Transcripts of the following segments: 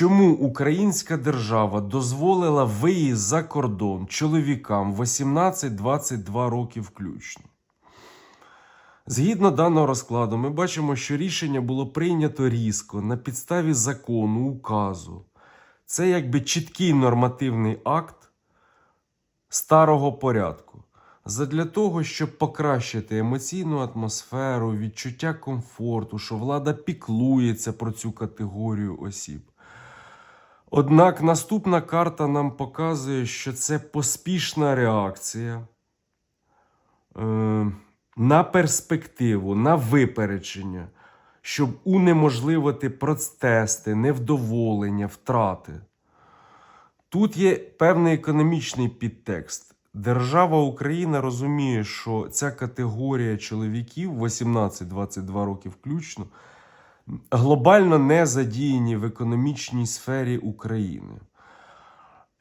Чому українська держава дозволила виїзд за кордон чоловікам 18-22 роки включно? Згідно даного розкладу, ми бачимо, що рішення було прийнято різко на підставі закону, указу. Це якби чіткий нормативний акт старого порядку. Задля того, щоб покращити емоційну атмосферу, відчуття комфорту, що влада піклується про цю категорію осіб. Однак наступна карта нам показує, що це поспішна реакція е, на перспективу, на випередження, щоб унеможливити протести, невдоволення, втрати. Тут є певний економічний підтекст. Держава Україна розуміє, що ця категорія чоловіків 18-22 роки включно глобально не задіяні в економічній сфері України.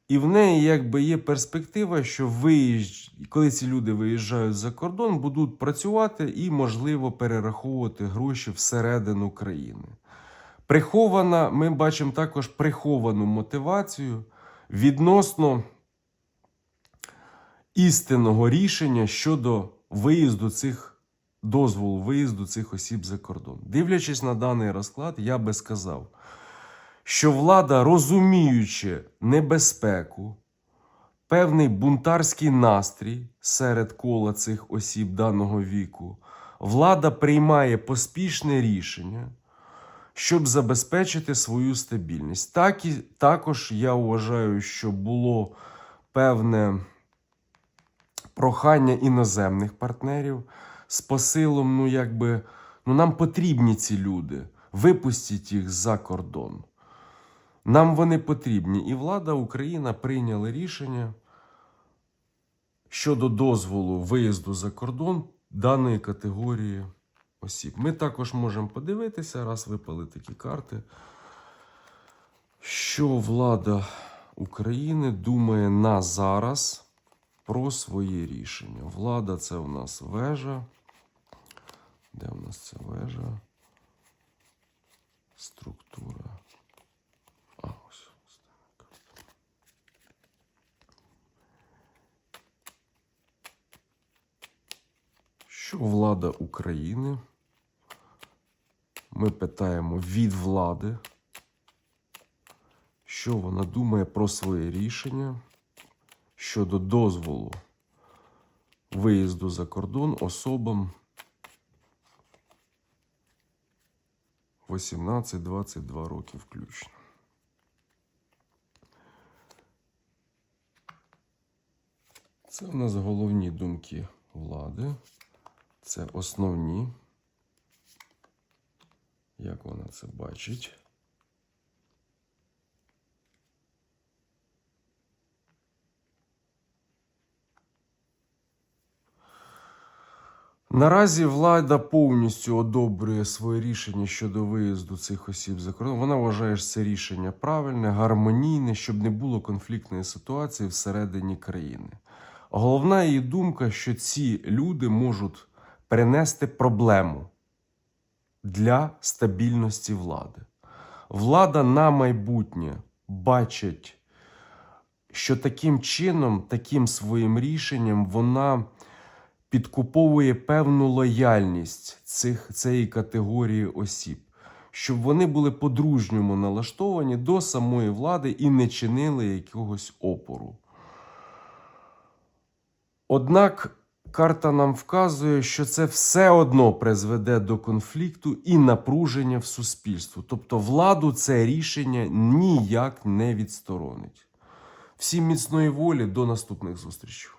І в неї якби є перспектива, що виїзд, коли ці люди виїжджають за кордон, будуть працювати і, можливо, перераховувати гроші всередину країни. Прихована, ми бачимо також приховану мотивацію відносно істинного рішення щодо виїзду цих дозволу виїзду цих осіб за кордон. Дивлячись на даний розклад, я би сказав, що влада, розуміючи небезпеку, певний бунтарський настрій серед кола цих осіб даного віку, влада приймає поспішне рішення, щоб забезпечити свою стабільність. Так і, також я вважаю, що було певне прохання іноземних партнерів з посилом, ну якби, ну нам потрібні ці люди. Випустіть їх за кордон. Нам вони потрібні. І влада Україна прийняла рішення щодо дозволу виїзду за кордон даної категорії осіб. Ми також можемо подивитися, раз випали такі карти, що влада України думає на зараз про своє рішення. Влада це у нас вежа. Де у нас ця вежа? Структура. А, ось. Що влада України? Ми питаємо від влади, що вона думає про своє рішення щодо дозволу виїзду за кордон особам 18-22 роки включно. Це у нас головні думки влади. Це основні. Як вона це бачить? Наразі влада повністю одобрює своє рішення щодо виїзду цих осіб за кордон. Вона вважає, що це рішення правильне, гармонійне, щоб не було конфліктної ситуації всередині країни. Головна її думка, що ці люди можуть принести проблему для стабільності влади. Влада на майбутнє бачить, що таким чином, таким своїм рішенням вона підкуповує певну лояльність цих, цієї категорії осіб, щоб вони були по-дружньому налаштовані до самої влади і не чинили якогось опору. Однак карта нам вказує, що це все одно призведе до конфлікту і напруження в суспільстві. Тобто владу це рішення ніяк не відсторонить. Всім міцної волі, до наступних зустрічей.